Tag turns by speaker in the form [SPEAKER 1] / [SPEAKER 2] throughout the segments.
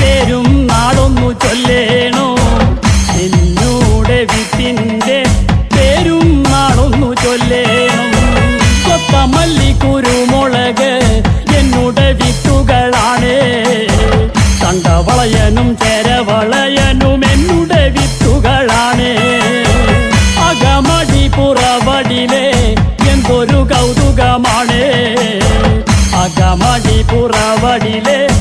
[SPEAKER 1] പേരും നാടൊന്നു ചൊല്ലേണോ? എന്നോടെ വിത്തിന്റെ പേരും നാടൊന്നു ചൊല്ലേണം. കൊത്തമല്ലി കുരുമുളക് എന്നോടെ വിത്തുകളാണ്. തണ്ടവളയനും ചേരവളയനും എന്നോടെ വിത്തുകളാണ്. അകമടി പുറവടിലെ എന്തൊരു കൗതുകമാണ്. അകമടി പുറവടിലേ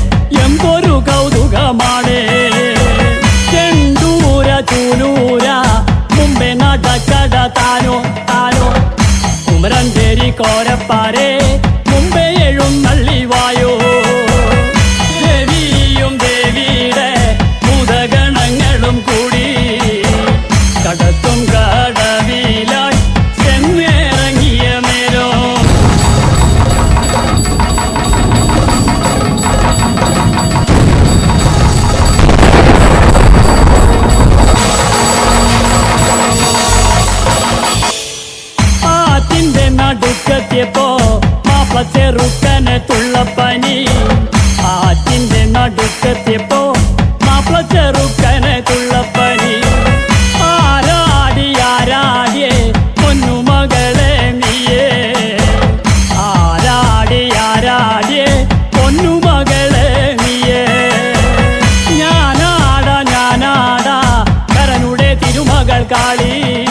[SPEAKER 1] કાળી